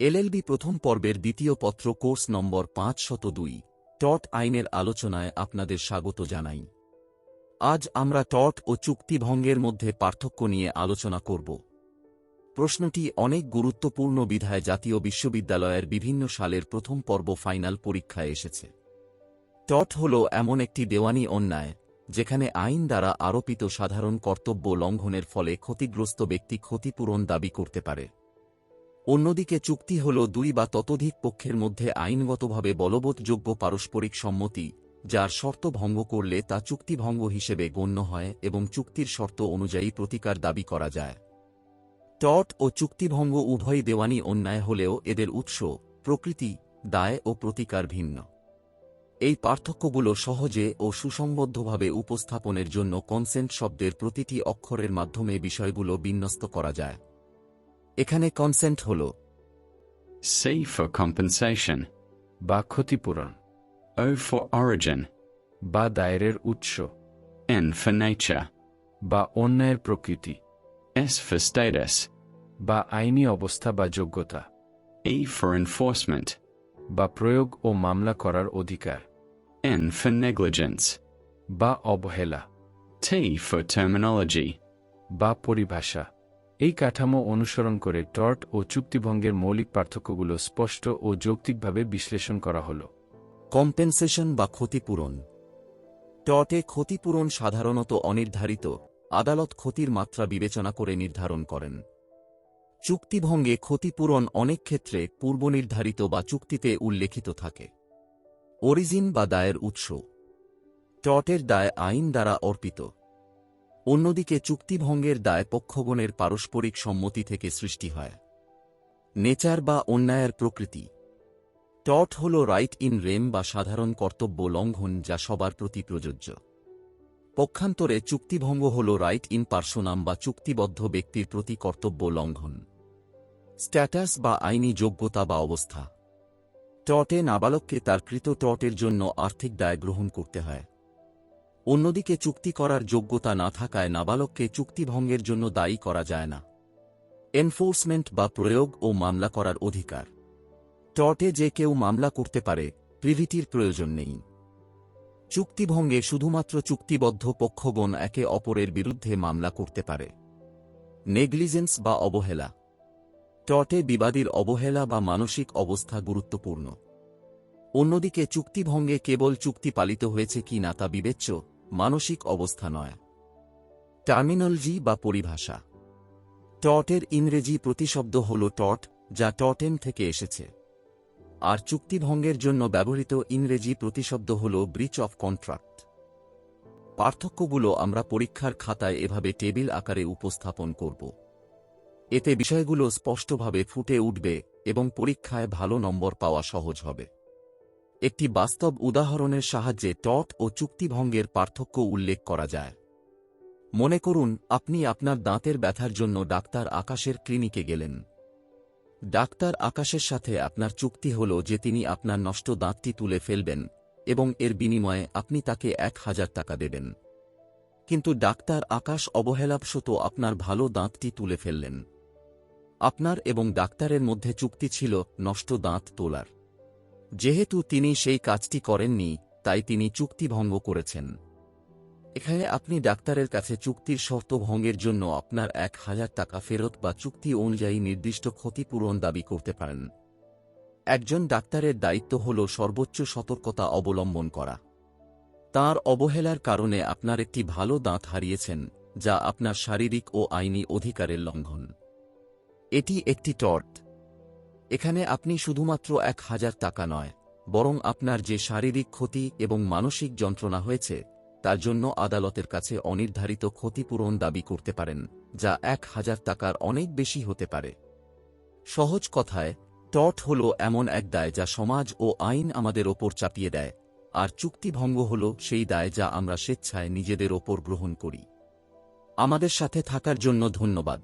LLB প্রথম পর্বের দ্বিতীয় পত্র কোর্স নম্বর পাঁচ শত দুই টট আইনের আলোচনায় আপনাদের স্বাগত জানাই। আজ আমরা টট ও চুক্তিভঙ্গের মধ্যে পার্থক্য নিয়ে আলোচনা করব। প্রশ্নটি অনেক গুরুত্বপূর্ণ বিধায় জাতীয় বিশ্ববিদ্যালয়ের বিভিন্ন সালের প্রথম পর্ব ফাইনাল পরীক্ষায় এসেছে। টট হল এমন একটি দেওয়ানি অন্যায়, যেখানে আইন দ্বারা আরোপিত সাধারণ কর্তব্য লঙ্ঘনের ফলে ক্ষতিগ্রস্ত ব্যক্তি ক্ষতিপূরণ দাবি করতে পারে। অন্যদিকে চুক্তি হল দুই বা ততোধিক পক্ষের মধ্যে আইনগতভাবে বলবৎযোগ্য পারস্পরিক সম্মতি, যার শর্ত ভঙ্গ করলে তা চুক্তিভঙ্গ হিসেবে গণ্য হয় এবং চুক্তির শর্ত অনুযায়ী প্রতিকার দাবি করা যায়। টট ও চুক্তিভঙ্গ উভয় দেওয়ানি অন্যায় হলেও এদের উৎস, প্রকৃতি, দায় ও প্রতিকার ভিন্ন। এই পার্থক্যগুলো সহজে ও সুসংবদ্ধভাবে উপস্থাপনের জন্য কনসেন্ট শব্দের প্রতিটি অক্ষরের মাধ্যমে বিষয়গুলো বিন্যস্ত করা যায়। এখানে কনসেন্ট হল। সেই ফর কম্পেনসেশন বা ক্ষতিপূরণ। ও ফর অরিজিন বা দায়ের উৎস। এন ফর নেচার বা অন্যায়ের প্রকৃতি। এস ফর বা আইনি অবস্থা বা যোগ্যতা। এই ফর এনফোর্সমেন্ট বা প্রয়োগ ও মামলা করার অধিকার। এন ফর নেগলিজেন্স বা অবহেলা। ঠেই ফর টার্মিনোলজি বা পরিভাষা। এই কাঠামো অনুসরণ করে টর্ট ও চুক্তিভঙ্গের মৌলিক পার্থক্যগুলো স্পষ্ট ও যৌক্তিকভাবে বিশ্লেষণ করা হল। কম্পেনসেশন বা ক্ষতিপূরণ। টর্টে ক্ষতিপূরণ সাধারণত অনির্ধারিত, আদালত ক্ষতির মাত্রা বিবেচনা করে নির্ধারণ করেন। চুক্তিভঙ্গে ক্ষতিপূরণ অনেক ক্ষেত্রে পূর্বনির্ধারিত বা চুক্তিতে উল্লেখিত থাকে। অরিজিন বা দায়ের উৎস। টটের দায় আইন দ্বারা অর্পিত। অন্যদিকে চুক্তিভঙ্গের দায় পক্ষগণের পারস্পরিক সম্মতি থেকে সৃষ্টি হয়। নেচার বা অন্যায়ের প্রকৃতি। টট হল রাইট ইন রেম বা সাধারণ কর্তব্য লঙ্ঘন যা সবার প্রতি প্রযোজ্য। পক্ষান্তরে চুক্তিভঙ্গ হল রাইট ইন পার্সোনাম বা চুক্তিবদ্ধ ব্যক্তির প্রতি কর্তব্য লঙ্ঘন। স্ট্যাটাস বা আইনি যোগ্যতা বা অবস্থা। টটে নাবালককে তার কৃত টটের জন্য আর্থিক দায় গ্রহণ করতে হয়। অন্যদিকে চুক্তি করার যোগ্যতা না থাকায় নাবালককে চুক্তিভঙ্গের জন্য দায়ী করা যায় না। এনফোর্সমেন্ট বা প্রয়োগ ও মামলা করার অধিকার। টটে যে কেউ মামলা করতে পারে, প্রিভিটির প্রয়োজন নেই। চুক্তিভঙ্গে শুধুমাত্র চুক্তিবদ্ধ পক্ষগণ একে অপরের বিরুদ্ধে মামলা করতে পারে। নেগলিজেন্স বা অবহেলা। টটে বিবাদীর অবহেলা বা মানসিক অবস্থা গুরুত্বপূর্ণ। অন্যদিকে চুক্তিভঙ্গে কেবল চুক্তি পালিত হয়েছে কি না তা বিবেচ্য, মানসিক অবস্থা নয়। টার্মিনোলজি বা পরিভাষা। টটের ইংরেজি প্রতিশব্দ হল টট, যা টটেন থেকে এসেছে। আর চুক্তিভঙ্গের জন্য ব্যবহৃত ইংরেজি প্রতিশব্দ হল ব্রিচ অফ কন্ট্রাক্ট। পার্থক্যগুলো আমরা পরীক্ষার খাতায় এভাবে টেবিল আকারে উপস্থাপন করব। এতে বিষয়গুলো স্পষ্টভাবে ফুটে উঠবে এবং পরীক্ষায় ভালো নম্বর পাওয়া সহজ হবে। একটি বাস্তব উদাহরণের সাহায্যে টট ও চুক্তিভঙ্গের পার্থক্য উল্লেখ করা যায়। মনে করুন, আপনি আপনার দাঁতের ব্যথার জন্য ডাক্তার আকাশের ক্লিনিকে গেলেন। ডাক্তার আকাশের সাথে আপনার চুক্তি হল যে তিনি আপনার নষ্ট দাঁতটি তুলে ফেলবেন এবং এর বিনিময়ে আপনি তাকে এক হাজার টাকা দেবেন। কিন্তু ডাক্তার আকাশ অবহেলাবশত আপনার ভালো দাঁতটি তুলে ফেললেন। আপনার এবং ডাক্তারের মধ্যে চুক্তি ছিল নষ্ট দাঁত তোলার। যেহেতু তিনি সেই কাজটি করেননি, তাই তিনি চুক্তি ভঙ্গ করেছেন। এখানে আপনি ডাক্তারের কাছে চুক্তির শর্ত ভঙ্গের জন্য আপনার এক হাজার টাকা ফেরত বা চুক্তি অনুযায়ী নির্দিষ্ট ক্ষতিপূরণ দাবি করতে পারেন। একজন ডাক্তারের দায়িত্ব হল সর্বোচ্চ সতর্কতা অবলম্বন করা। তার অবহেলার কারণে আপনার একটি ভালো দাঁত হারিয়েছেন, যা আপনার শারীরিক ও আইনি অধিকারের লঙ্ঘন। এটি একটি টর্ট। এখানে আপনি শুধুমাত্র এক হাজার টাকা নয়, বরং আপনার যে শারীরিক ক্ষতি এবং মানসিক যন্ত্রণা হয়েছে, তার জন্য আদালতের কাছে অনির্ধারিত ক্ষতিপূরণ দাবি করতে পারেন, যা এক হাজার টাকার অনেক বেশি হতে পারে। সহজ কথায় টট হল এমন এক দায় যা সমাজ ও আইন আমাদের ওপর চাপিয়ে দেয়, আর চুক্তিভঙ্গ হল সেই দায় যা আমরা স্বেচ্ছায় নিজেদের ওপর গ্রহণ করি। আমাদের সাথে থাকার জন্য ধন্যবাদ।